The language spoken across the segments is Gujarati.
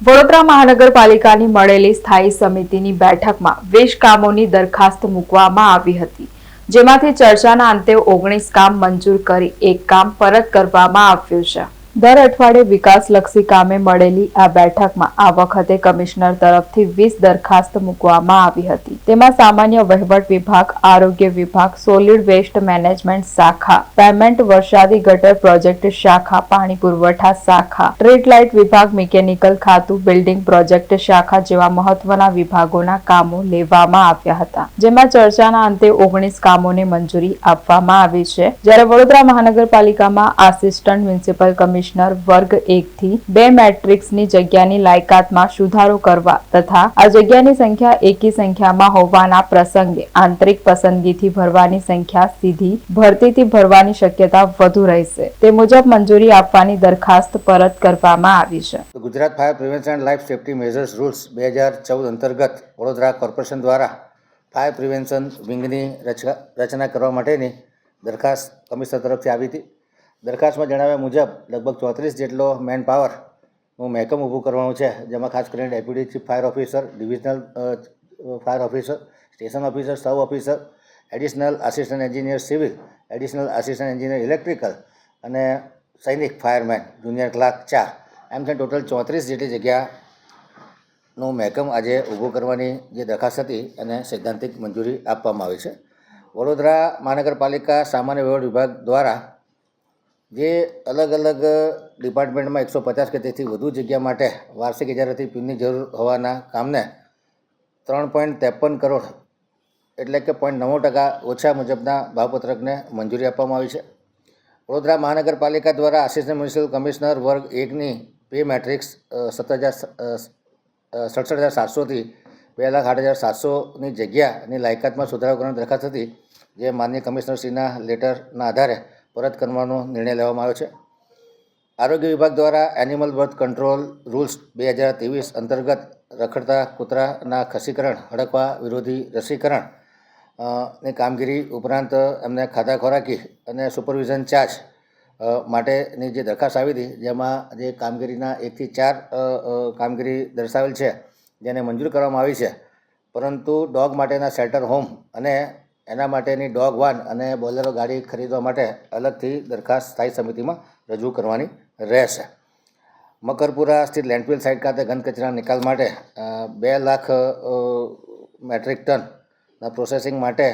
વડોદરા મહાનગરપાલિકાની મળેલી સ્થાયી સમિતિની બેઠકમાં વીસ કામોની દરખાસ્ત મૂકવામાં આવી હતી, જેમાંથી ચર્ચાના અંતે ઓગણીસ કામ મંજૂર કરી એક કામ પરત કરવામાં આવ્યું છે. દર અઠવાડિયે વિકાસલક્ષી કામે મળેલી આ બેઠકમાં આ વખતે કમિશનર તરફથી વીસ દરખાસ્ત મૂકવામાં આવી હતી. તેમાં સામાન્ય વહીવટ વિભાગ, આરોગ્ય વિભાગ, સોલિડ વેસ્ટ મેનેજમેન્ટ શાખા, પેમેન્ટ વરસાદી ગટર પ્રોજેક્ટ શાખા, પાણી પુરવઠા શાખા, સ્ટ્રીટ લાઇટ વિભાગ, મિકેનિકલ ખાતું, બિલ્ડિંગ પ્રોજેક્ટ શાખા જેવા મહત્વના વિભાગોના કામો લેવામાં આવ્યા હતા. જેમાં ચર્ચાના અંતે ઓગણીસ કામોને મંજૂરી આપવામાં આવી છે. જ્યારે વડોદરા મહાનગરપાલિકામાં આસિસ્ટન્ટ મ્યુનિસિપલ કમિશનર વર્ગ એક થી બે મેટ્રિક્સની જગ્યાની લાયકાતમાં સુધારો કરવા તથા આ જગ્યાની સંખ્યા એકી સંખ્યામાં હોવાના પ્રસંગે આંતરિક પસંદગીથી ભરવાની સંખ્યા સીધી ભરતીથી ભરવાની શક્યતા વધુ રહેશે. તે મુજબ મંજૂરી આપવાની દરખાસ્ત પરત કરવામાં આવી છે. Gujarat fire prevention and life safety measures rules બે હજાર ચૌદ અંતર્ગત વડોદરા કોર્પોરેશન દ્વારા ફાયર પ્રિવેન્શન વિંગની રચના કરવા માટેની દરખાસ્ત કમિશનર તરફથી આવી હતી. દરખાસ્તમાં જણાવ્યા મુજબ, લગભગ ચોત્રીસ જેટલો મેન પાવરનું મહેકમ ઊભું કરવાનું છે, જેમાં ખાસ કરીને deputy chief fire officer divisional fire officer station officer sub officer additional assistant engineer civil additional assistant engineer electrical અને સૈનિક ફાયરમેન જુનિયર ક્લાર્ક ચાર. એમ છે ટોટલ ચોત્રીસ જેટલી જગ્યાનું મહેકમ આજે ઊભું કરવાની જે દરખાસ્ત હતી એને સૈદ્ધાંતિક મંજૂરી આપવામાં આવી છે. વડોદરા મહાનગરપાલિકા સામાન્ય વહીવટ વિભાગ દ્વારા જે અલગ અલગ ડિપાર્ટમેન્ટમાં એકસો પચાસ કે તેથી વધુ જગ્યા માટે વાર્ષિક ઇજારાથી પીનની જરૂર હોવાના કામને ત્રણ પોઈન્ટ ત્રેપન કરોડ એટલે કે પોઈન્ટ નવ ટકા ઓછા મુજબના ભાવપત્રકને મંજૂરી આપવામાં આવી છે. વડોદરા મહાનગરપાલિકા દ્વારા આસિસ્ટન્ટ મ્યુનિસિપલ કમિશનર વર્ગ એકની પે મેટ્રિક્સ સત્તર હજાર સડસઠ હજાર સાતસોથી બે લાખ આઠ હજાર સાતસોની જગ્યાની લાયકાતમાં સુધારો કરવાની દરખાસ્ત હતી, જે માનનીય કમિશનરશ્રીના લેટરના આધારે પરત કરવાનો નિર્ણય લેવામાં આવ્યો છે. આરોગ્ય વિભાગ દ્વારા એનિમલ બર્થ કંટ્રોલ રૂલ્સ બે હજાર ત્રેવીસ અંતર્ગત રખડતા કૂતરાના ખસીકરણ, હડકવા વિરોધી રસીકરણની કામગીરી ઉપરાંત એમને ખાધા ખોરાકી અને સુપરવિઝન ચાર્જ માટેની જે દરખાસ્ત આવી હતી, જેમાં જે કામગીરીના એકથી ચાર કામગીરી દર્શાવેલ છે, જેને મંજૂર કરવામાં આવી છે. પરંતુ ડોગ માટેના શેલ્ટર હોમ અને એના માટેની ડોગ વાન અને બોલેરો ગાડી ખરીદવા માટે અલગથી દરખાસ્ત સ્થાયી સમિતિમાં રજૂ કરવાની રહેશે. મકરપુરા સ્થિત લેન્ડફિલ સાઇટ ખાતે ઘન કચરા નિકાલ માટે બે લાખ મેટ્રિક ટનના પ્રોસેસિંગ માટે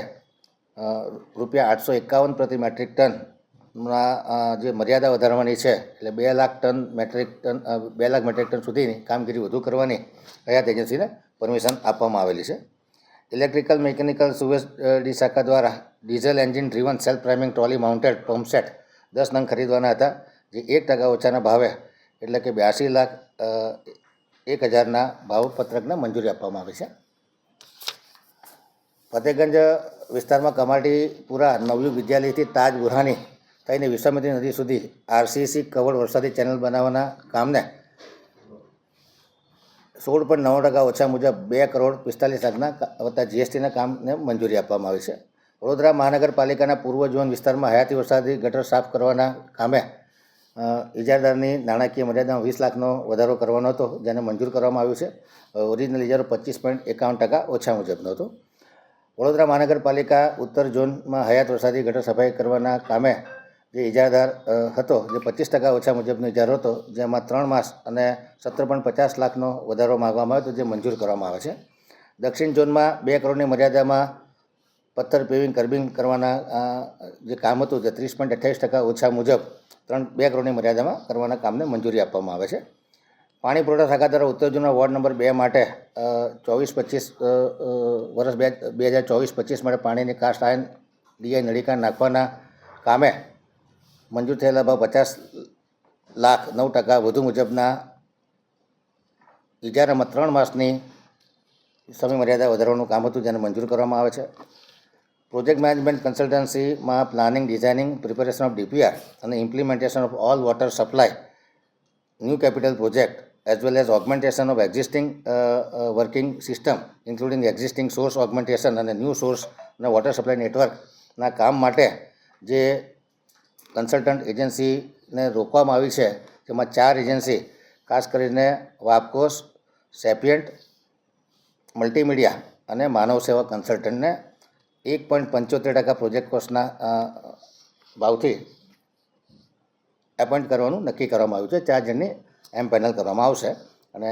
રૂપિયા આઠસો એકાવન પ્રતિ મેટ્રિક ટનના જે મર્યાદા વધારવાની છે, એટલે બે લાખ ટન મેટ્રિક ટન બે લાખ મેટ્રિક ટન સુધીની કામગીરી વધુ કરવાની હયાત એજન્સીને પરમિશન આપવામાં આવેલી છે. ઇલેક્ટ્રિકલ, મિકેનિકલ સુવેજ ડી શાખા દ્વારા diesel engine driven self priming trolley mounted pumpset દસ નંગ ખરીદવાના હતા, જે એક ટકા ઓછાના ભાવે એટલે કે બ્યાસી લાખ એક હજારના ભાવપત્રકને મંજૂરી આપવામાં આવી છે. ફતેગંજ વિસ્તારમાં કમાટીપુરા નવયુગ વિદ્યાલયથી તાજ બુરહાની થઈને વિશ્વામિત્રી નદી સુધી આરસીસી કવડ વરસાદી ચેનલ બનાવવાના કામને સોળ પોઈન્ટ નવ ટકા ઓછા મુજબ બે કરોડ પિસ્તાલીસ લાખના વત્તા જીએસટીના કામને મંજૂરી આપવામાં આવી છે. વડોદરા મહાનગરપાલિકાના પૂર્વ ઝોન વિસ્તારમાં હયાતી વરસાદી ગટર સાફ કરવાના કામે ઇજારદારની નાણાકીય મર્યાદામાં વીસ લાખનો વધારો કરવાનો હતો, જેને મંજૂર કરવામાં આવ્યું છે. ઓરિજિનલ ઇજારો પચીસ પોઈન્ટ એકાવન ટકા ઓછા મુજબનો હતો. વડોદરા મહાનગરપાલિકા ઉત્તર ઝોનમાં હયાત વરસાદી ગટર સફાઈ કરવાના કામે જે ઇજારદાર હતો. જે પચીસ ટકા ઓછા મુજબનો ઇજારો હતો, જેમાં ત્રણ માસ અને સત્તર પોઈન્ટ પચાસ લાખનો વધારો માગવામાં આવ્યો હતો, જે મંજૂર કરવામાં આવે છે. દક્ષિણ ઝોનમાં બે કરોડની મર્યાદામાં પથ્થર પેવિંગ કર્બિંગ કરવાના જે કામ હતું, જે ત્રીસ પોઈન્ટ અઠ્યાવીસ ટકા ઓછા મુજબ ત્રણ, બે કરોડની મર્યાદામાં કરવાના કામને મંજૂરી આપવામાં આવે છે. પાણી પુરવઠા શાખા દ્વારા ઉત્તર વોર્ડ નંબર બે માટે ચોવીસ પચીસ વર્ષ બે બે હજાર ચોવીસ પચીસ માટે પાણીની કાસ્ટ આયન ડીઆઈ નળીકા નાખવાના કામે મંજૂર થયેલા ભાવ પચાસ લાખ નવ ટકા વધુ મુજબના ઇજારામાં ત્રણ માસની સમય મર્યાદા વધારવાનું કામ હતું જેને મંજૂર કરવામાં આવે છે. Project management કન્સલ્ટન્સીમાં planning designing preparation of DPR અને implementation of all water supply new capital project as well as augmentation of existing uh, uh, working existing source augmentation અને ન્યૂ સોર્સ અને વોટર સપ્લાય નેટવર્કના કામ માટે જે કન્સલ્ટન્ટ એજન્સીને રોકવામાં આવી છે તેમાં ચાર એજન્સી, ખાસ કરીને વાપકોસ, સેપિયન્ટ, મલ્ટીમીડિયા અને માનવ સેવા કન્સલ્ટન્ટને એક પોઈન્ટ પંચોતેર ટકા પ્રોજેક્ટ કોસ્ટના ભાવથી એપોઇન્ટ કરવાનું નક્કી કરવામાં આવ્યું છે. ચાર જણની એમ પેનલ કરવામાં આવશે અને